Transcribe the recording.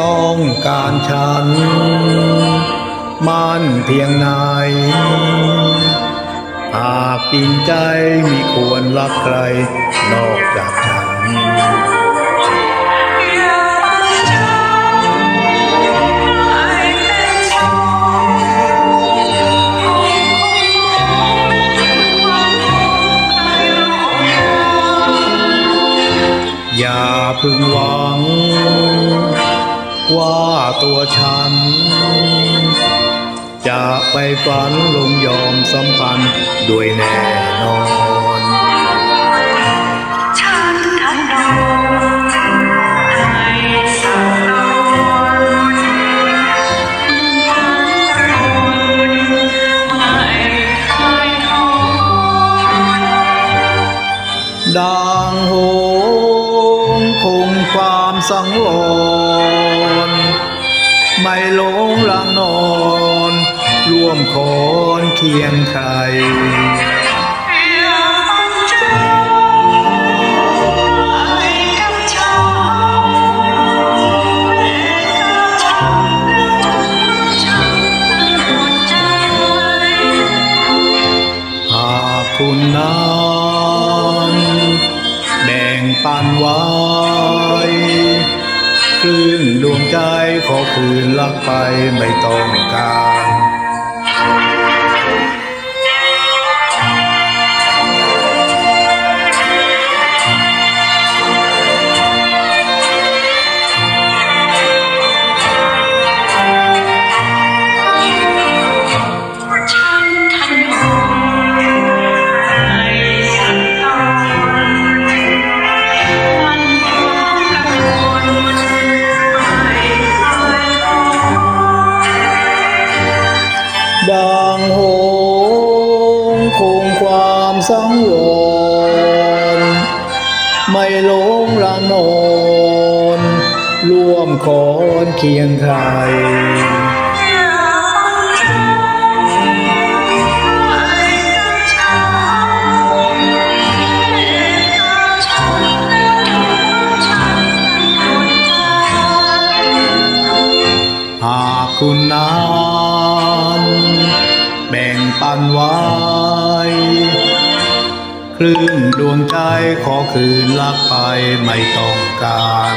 ต้องการฉัน มั่นเพียงไหนหากจริงใจมีควรรักใคร นอกจากฉันอย่าพึงหวัง ว่าตัวฉัน จะไปฝันลงยอมสัมพันธ์ด้วยแน่นอนฉันทันโดนให้สักตอนไม่เคยทนดังโหงคงความสังวร ไม่หลงลังนอน ร่วมคอนเคียงใครอย่าปัญจให้กับฉันให้กับฉันฉันหมใจหาคุณนั้นแบ่งปันไว้ คลื่นดวงใจขอคืนลักไปไม่ต้องการ สังวร ไม่หลงละนอนร่วมคอนเคียงใครหากคุณนั้นแบ่งปันไว้ ครึ่งดวงใจขอคืนลักไปไม่ต้องการ